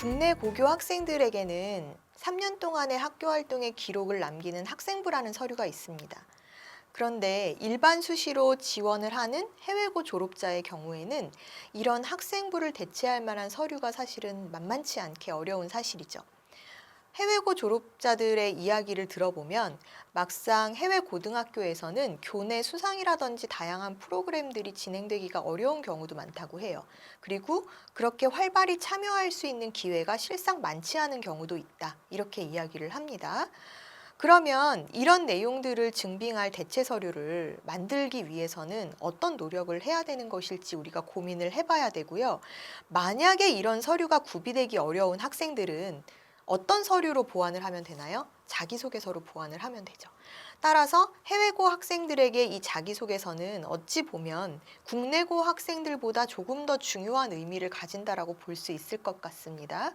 국내 고교 학생들에게는 3년 동안의 학교 활동의 기록을 남기는 학생부라는 서류가 있습니다. 그런데 일반 수시로 지원을 하는 해외고 졸업자의 경우에는 이런 학생부를 대체할 만한 서류가 사실은 만만치 않게 어려운 사실이죠. 해외고 졸업자들의 이야기를 들어보면 막상 해외 고등학교에서는 교내 수상이라든지 다양한 프로그램들이 진행되기가 어려운 경우도 많다고 해요. 그리고 그렇게 활발히 참여할 수 있는 기회가 실상 많지 않은 경우도 있다. 이렇게 이야기를 합니다. 그러면 이런 내용들을 증빙할 대체 서류를 만들기 위해서는 어떤 노력을 해야 되는 것일지 우리가 고민을 해봐야 되고요. 만약에 이런 서류가 구비되기 어려운 학생들은 어떤 서류로 보완을 하면 되나요? 자기소개서로 보완을 하면 되죠. 따라서 해외고 학생들에게 이 자기소개서는 어찌 보면 국내고 학생들보다 조금 더 중요한 의미를 가진다라고 볼 수 있을 것 같습니다.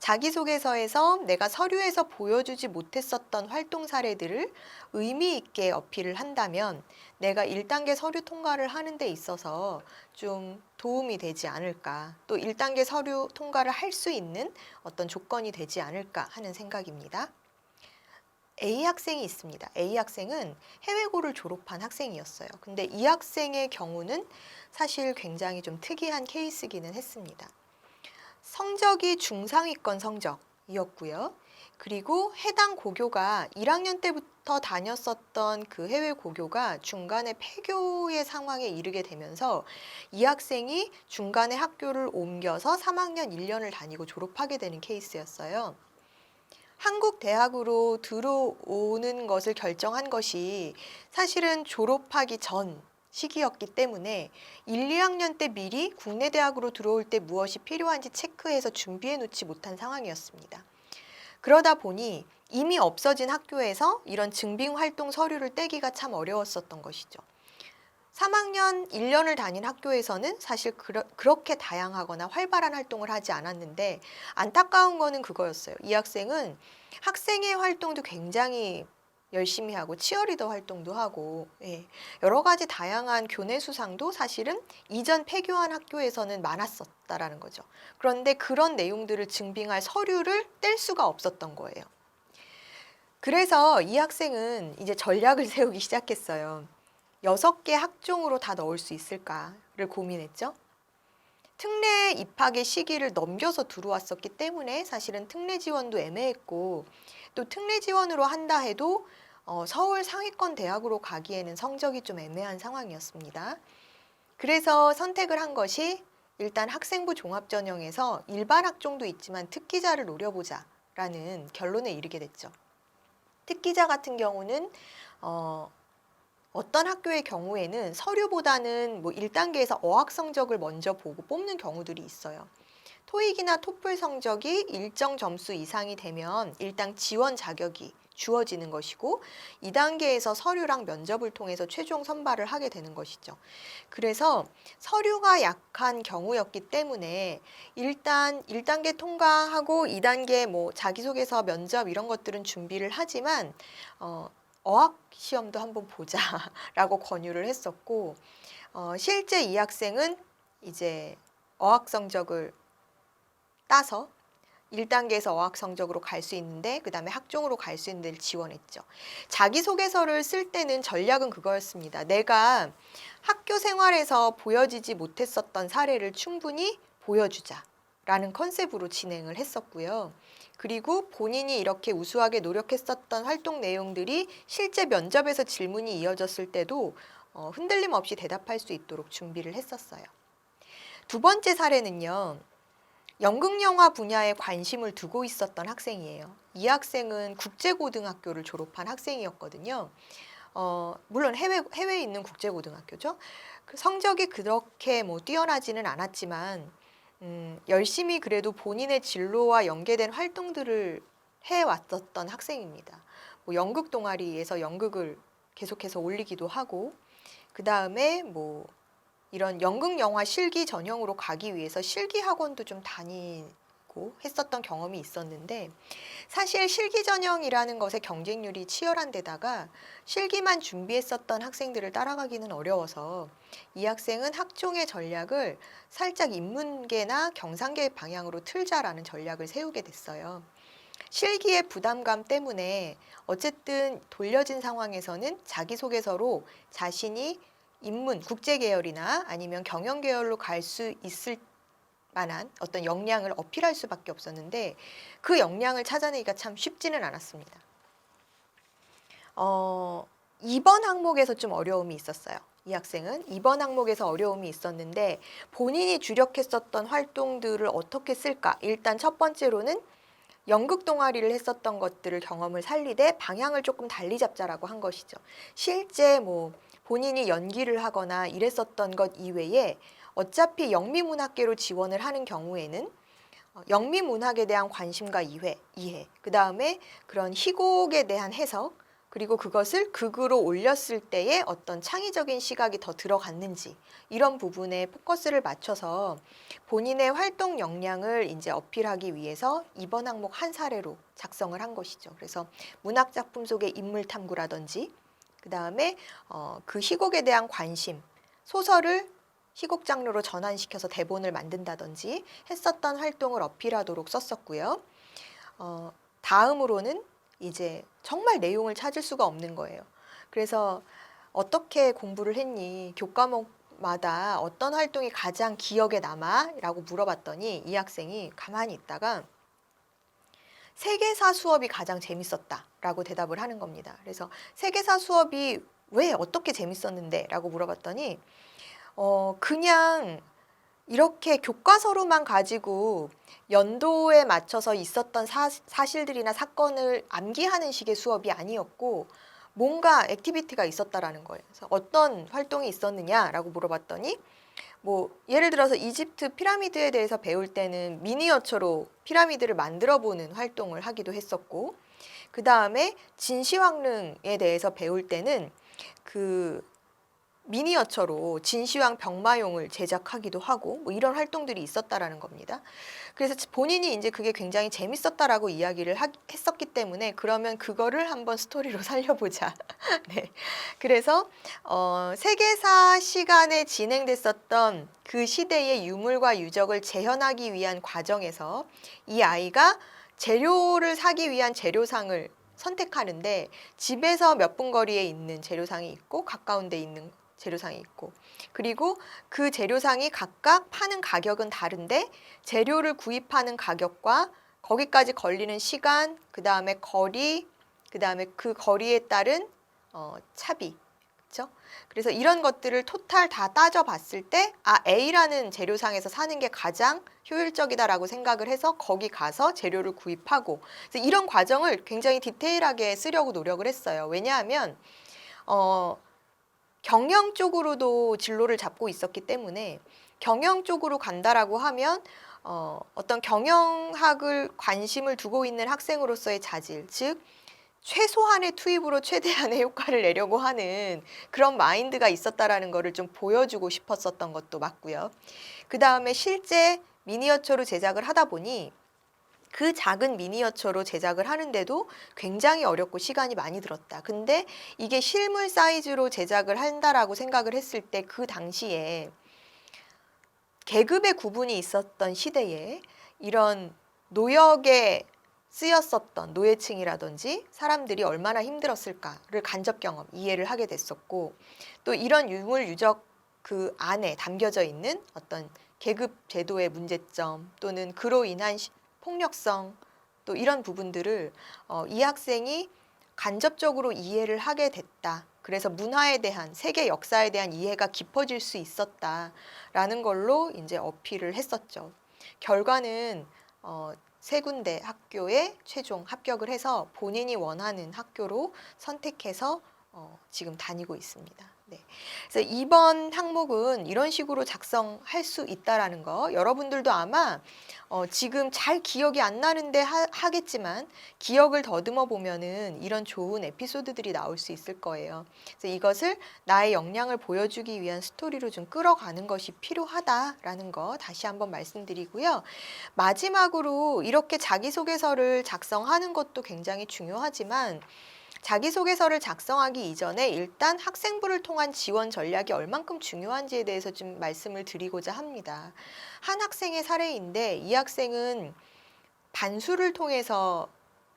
자기소개서에서 내가 서류에서 보여주지 못했었던 활동 사례들을 의미 있게 어필을 한다면 내가 1단계 서류 통과를 하는 데 있어서 좀 도움이 되지 않을까. 또 1단계 서류 통과를 할 수 있는 어떤 조건이 되지 않을까 하는 생각입니다. A 학생이 있습니다. A 학생은 해외고를 졸업한 학생이었어요. 근데 이 학생의 경우는 사실 굉장히 좀 특이한 케이스기는 했습니다. 성적이 중상위권 성적이었고요. 그리고 해당 고교가 1학년 때부터 다녔었던 그 해외 고교가 중간에 폐교의 상황에 이르게 되면서 이 학생이 중간에 학교를 옮겨서 3학년 1년을 다니고 졸업하게 되는 케이스였어요. 한국 대학으로 들어오는 것을 결정한 것이 사실은 졸업하기 전 시기였기 때문에 1, 2학년 때 미리 국내 대학으로 들어올 때 무엇이 필요한지 체크해서 준비해 놓지 못한 상황이었습니다. 그러다 보니 이미 없어진 학교에서 이런 증빙 활동 서류를 떼기가 참 어려웠었던 것이죠. 3학년 1년을 다닌 학교에서는 사실 그러, 그렇게 다양하거나 활발한 활동을 하지 않았는데 안타까운 거는 그거였어요. 이 학생은 학생회 활동도 굉장히 열심히 하고 치어리더 활동도 하고 예, 여러 가지 다양한 교내 수상도 사실은 이전 폐교한 학교에서는 많았었다라는 거죠. 그런데 그런 내용들을 증빙할 서류를 뗄 수가 없었던 거예요. 그래서 이 학생은 이제 전략을 세우기 시작했어요. 여섯 개 학종으로 다 넣을 수 있을까를 고민했죠. 특례 입학의 시기를 넘겨서 들어왔었기 때문에 사실은 특례 지원도 애매했고 또 특례 지원으로 한다 해도 어, 서울 상위권 대학으로 가기에는 성적이 좀 애매한 상황이었습니다. 그래서 선택을 한 것이 일단 학생부 종합 전형에서 일반 학종도 있지만 특기자를 노려보자 라는 결론에 이르게 됐죠. 특기자 같은 경우는 어, 어떤 학교의 경우에는 서류보다는 뭐 1단계에서 어학 성적을 먼저 보고 뽑는 경우들이 있어요. 토익이나 토플 성적이 일정 점수 이상이 되면 일단 지원 자격이 주어지는 것이고 2단계에서 서류랑 면접을 통해서 최종 선발을 하게 되는 것이죠. 그래서 서류가 약한 경우였기 때문에 일단 1단계 통과하고 2단계 뭐 자기소개서 면접 이런 것들은 준비를 하지만 어, 어학 시험도 한번 보자라고 권유를 했었고 어, 실제 이 학생은 이제 어학 성적을 따서 1단계에서 어학 성적으로 갈 수 있는데 그 다음에 학종으로 갈 수 있는 데를 지원했죠. 자기소개서를 쓸 때는 전략은 그거였습니다. 내가 학교 생활에서 보여지지 못했었던 사례를 충분히 보여주자 라는 컨셉으로 진행을 했었고요. 그리고 본인이 이렇게 우수하게 노력했었던 활동 내용들이 실제 면접에서 질문이 이어졌을 때도 어, 흔들림 없이 대답할 수 있도록 준비를 했었어요. 두 번째 사례는요. 연극 영화 분야에 관심을 두고 있었던 학생이에요. 이 학생은 국제고등학교를 졸업한 학생이었거든요. 어, 물론 해외 해외에 있는 국제고등학교죠. 그 성적이 그렇게 뭐 뛰어나지는 않았지만 음, 열심히 그래도 본인의 진로와 연계된 활동들을 해왔었던 학생입니다. 뭐 연극 동아리에서 연극을 계속해서 올리기도 하고 그 다음에 뭐 이런 연극 영화 실기 전형으로 가기 위해서 실기 학원도 좀 다니 고 다니고 했었던 경험이 있었는데 사실 실기 전형이라는 것의 경쟁률이 치열한 데다가 실기만 준비했었던 학생들을 따라가기는 어려워서 이 학생은 학종의 전략을 살짝 인문계나 경상계 방향으로 틀자라는 전략을 세우게 됐어요. 실기의 부담감 때문에 어쨌든 돌려진 상황에서는 자기소개서로 자신이 인문, 국제 계열이나 아니면 경영 계열로 갈 수 있을 만한 어떤 역량을 어필할 수밖에 없었는데 그 역량을 찾아내기가 참 쉽지는 않았습니다. 어, 2번 항목에서 좀 어려움이 있었어요. 이 학생은 2번 항목에서 어려움이 있었는데 본인이 주력했었던 활동들을 어떻게 쓸까? 일단 첫 번째로는 연극 동아리를 했었던 것들을 경험을 살리되 방향을 조금 달리 잡자라고 한 것이죠. 실제 뭐 본인이 연기를 하거나 이랬었던 것 이외에 어차피 영미문학계로 지원을 하는 경우에는 어, 영미문학에 대한 관심과 이해, 이해, 그 다음에 그런 희곡에 대한 해석, 그리고 그것을 극으로 올렸을 때의 어떤 창의적인 시각이 더 들어갔는지 이런 부분에 포커스를 맞춰서 본인의 활동 역량을 이제 어필하기 위해서 이번 항목 한 사례로 작성을 한 것이죠. 그래서 문학 작품 속의 인물 탐구라든지 그 다음에 어, 그 희곡에 대한 관심, 소설을 희곡 장르로 전환시켜서 대본을 만든다든지 했었던 활동을 어필하도록 썼었고요. 어, 다음으로는 이제 정말 내용을 찾을 수가 없는 거예요. 그래서 어떻게 공부를 했니? 교과목마다 어떤 활동이 가장 기억에 남아? 라고 물어봤더니 이 학생이 가만히 있다가 세계사 수업이 가장 재밌었다 라고 대답을 하는 겁니다. 그래서 세계사 수업이 왜 어떻게 재밌었는데? 라고 물어봤더니 어, 그냥 이렇게 교과서로만 가지고 연도에 맞춰서 있었던 사, 사실들이나 사건을 암기하는 식의 수업이 아니었고 뭔가 액티비티가 있었다라는 거예요. 그래서 어떤 활동이 있었느냐라고 물어봤더니 뭐 예를 들어서 이집트 피라미드에 대해서 배울 때는 미니어처로 피라미드를 만들어 보는 활동을 하기도 했었고 그 다음에 진시황릉에 대해서 배울 때는 그 미니어처로 진시황 병마용을 제작하기도 하고 뭐 이런 활동들이 있었다라는 겁니다. 그래서 본인이 이제 그게 굉장히 재밌었다라고 이야기를 하, 했었기 때문에 그러면 그거를 한번 스토리로 살려보자. 네. 그래서 어, 세계사 시간에 진행됐었던 그 시대의 유물과 유적을 재현하기 위한 과정에서 이 아이가 재료를 사기 위한 재료상을 선택하는데 집에서 몇 분 거리에 있는 재료상이 있고 가까운 데 있는 재료상이 있고 그리고 그 재료상이 각각 파는 가격은 다른데 재료를 구입하는 가격과 거기까지 걸리는 시간 그 다음에 거리 그 다음에 그 거리에 따른 어, 차비 그렇죠? 그래서 이런 것들을 토탈 다 따져봤을 때 아 A라는 재료상에서 사는 게 가장 효율적이다라고 생각을 해서 거기 가서 재료를 구입하고 그래서 이런 과정을 굉장히 디테일하게 쓰려고 노력을 했어요. 왜냐하면 어, 경영 쪽으로도 진로를 잡고 있었기 때문에 경영 쪽으로 간다라고 하면 어, 어떤 경영학을 관심을 두고 있는 학생으로서의 자질, 즉 최소한의 투입으로 최대한의 효과를 내려고 하는 그런 마인드가 있었다라는 것을 좀 보여주고 싶었었던 것도 맞고요. 그 다음에 실제 미니어처로 제작을 하다 보니 그 작은 미니어처로 제작을 하는데도 굉장히 어렵고 시간이 많이 들었다. 근데 이게 실물 사이즈로 제작을 한다라고 생각을 했을 때 그 당시에 계급의 구분이 있었던 시대에 이런 노역에 쓰였었던 노예층이라든지 사람들이 얼마나 힘들었을까를 간접 경험 이해를 하게 됐었고 또 이런 유물 유적 그 안에 담겨져 있는 어떤 계급 제도의 문제점 또는 그로 인한 시, 폭력성 또 이런 부분들을 어, 이 학생이 간접적으로 이해를 하게 됐다. 그래서 문화에 대한 세계 역사에 대한 이해가 깊어질 수 있었다라는 걸로 이제 어필을 했었죠. 결과는 어, 세 군데 학교에 최종 합격을 해서 본인이 원하는 학교로 선택해서 어, 지금 다니고 있습니다. 네. 그래서 이번 항목은 이런 식으로 작성할 수 있다라는 거 여러분들도 아마 어, 지금 잘 기억이 안 나는데 하, 겠지만 기억을 더듬어 보면은 이런 좋은 에피소드들이 나올 수 있을 거예요. 그래서 이것을 나의 역량을 보여주기 위한 스토리로 좀 끌어가는 것이 필요하다라는 거 다시 한번 말씀드리고요. 마지막으로 이렇게 자기소개서를 작성하는 것도 굉장히 중요하지만 자기소개서를 작성하기 이전에 일단 학생부를 통한 지원 전략이 얼만큼 중요한지에 대해서 좀 말씀을 드리고자 합니다. 한 학생의 사례인데 이 학생은 반수를 통해서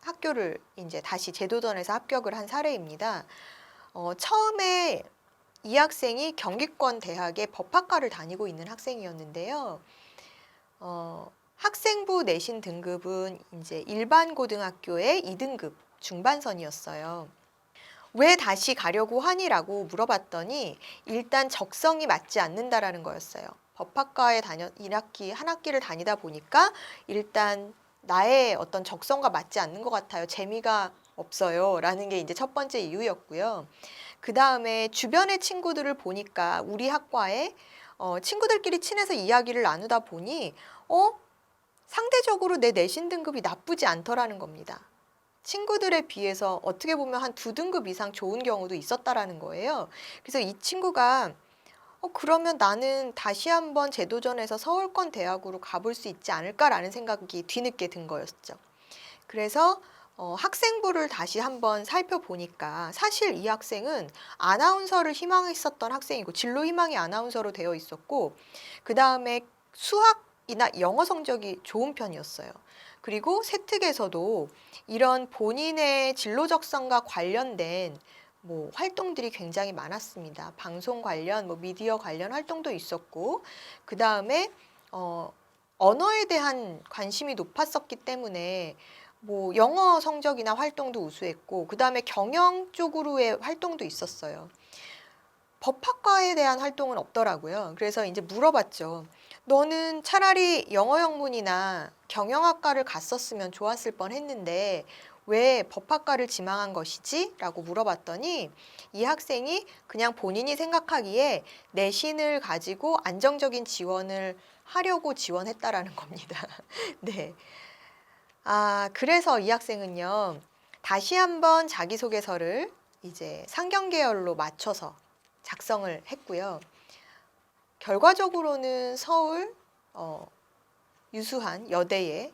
학교를 이제 다시 제도전에서 합격을 한 사례입니다. 어, 처음에 이 학생이 경기권 대학의 법학과를 다니고 있는 학생이었는데요. 어, 학생부 내신 등급은 이제 일반 고등학교의 2등급 중반선이었어요. 왜 다시 가려고 하니라고 물어봤더니 일단 적성이 맞지 않는다라는 거였어요. 법학과에 다녀 1학기 한 학기를 다니다 보니까 일단 나의 어떤 적성과 맞지 않는 것 같아요. 재미가 없어요 라는 게 이제 첫 번째 이유였고요. 그 다음에 주변의 친구들을 보니까 우리 학과에 어, 친구들끼리 친해서 이야기를 나누다 보니 어 상대적으로 내 내신 등급이 나쁘지 않더라는 겁니다. 친구들에 비해서 어떻게 보면 한 두 등급 이상 좋은 경우도 있었다라는 거예요. 그래서 이 친구가 어, 그러면 나는 다시 한번 재도전해서 서울권 대학으로 가볼 수 있지 않을까라는 생각이 뒤늦게 든 거였죠. 그래서 어, 학생부를 다시 한번 살펴보니까 사실 이 학생은 아나운서를 희망했었던 학생이고 진로 희망이 아나운서로 되어 있었고 그 다음에 수학 이나 영어 성적이 좋은 편이었어요. 그리고 세특에서도 이런 본인의 진로 적성과 관련된 뭐 활동들이 굉장히 많았습니다. 방송 관련, 뭐 미디어 관련 활동도 있었고, 그 다음에 어, 언어에 대한 관심이 높았었기 때문에 뭐 영어 성적이나 활동도 우수했고, 그 다음에 경영 쪽으로의 활동도 있었어요. 법학과에 대한 활동은 없더라고요. 그래서 이제 물어봤죠. 너는 차라리 영어 영문이나 경영학과를 갔었으면 좋았을 뻔 했는데 왜 법학과를 지망한 것이지? 라고 물어봤더니 이 학생이 그냥 본인이 생각하기에 내신을 가지고 안정적인 지원을 하려고 지원했다라는 겁니다. 네. 아, 그래서 이 학생은요, 다시 한번 자기소개서를 이제 상경계열로 맞춰서 작성을 했고요. 결과적으로는 서울 어, 유수한 여대의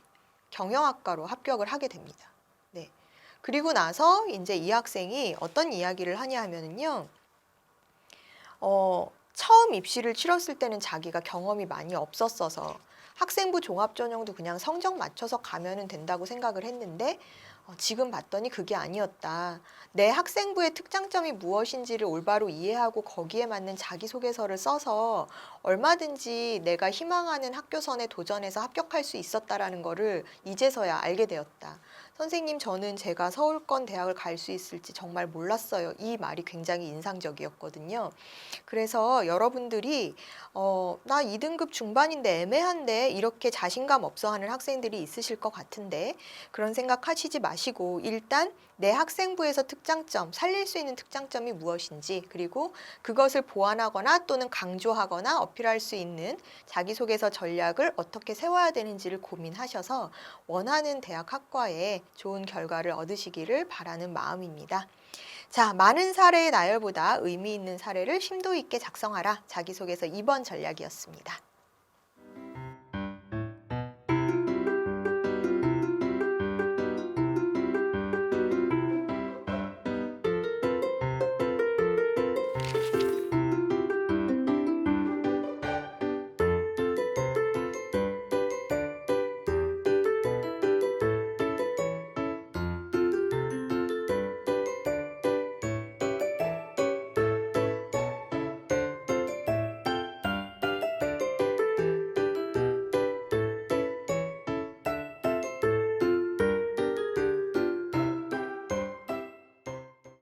경영학과로 합격을 하게 됩니다. 네. 그리고 나서 이제 이 학생이 어떤 이야기를 하냐 하면은요. 어, 처음 입시를 치렀을 때는 자기가 경험이 많이 없었어서 학생부 종합 전형도 그냥 성적 맞춰서 가면은 된다고 생각을 했는데 어, 지금 봤더니 그게 아니었다. 내 학생부의 특장점이 무엇인지를 올바로 이해하고 거기에 맞는 자기소개서를 써서 얼마든지 내가 희망하는 학교선에 도전해서 합격할 수 있었다라는 거를 이제서야 알게 되었다. 선생님, 저는 제가 서울권 대학을 갈 수 있을지 정말 몰랐어요. 이 말이 굉장히 인상적이었거든요. 그래서 여러분들이 어, 나 2등급 중반인데 애매한데 이렇게 자신감 없어 하는 학생들이 있으실 것 같은데 그런 생각 하시지 마시고 일단 내 학생부에서 특장점, 살릴 수 있는 특장점이 무엇인지 그리고 그것을 보완하거나 또는 강조하거나 어필할 수 있는 자기소개서 전략을 어떻게 세워야 되는지를 고민하셔서 원하는 대학 학과에 좋은 결과를 얻으시기를 바라는 마음입니다. 자, 많은 사례의 나열보다 의미 있는 사례를 심도 있게 작성하라. 자기소개서 2번 전략이었습니다.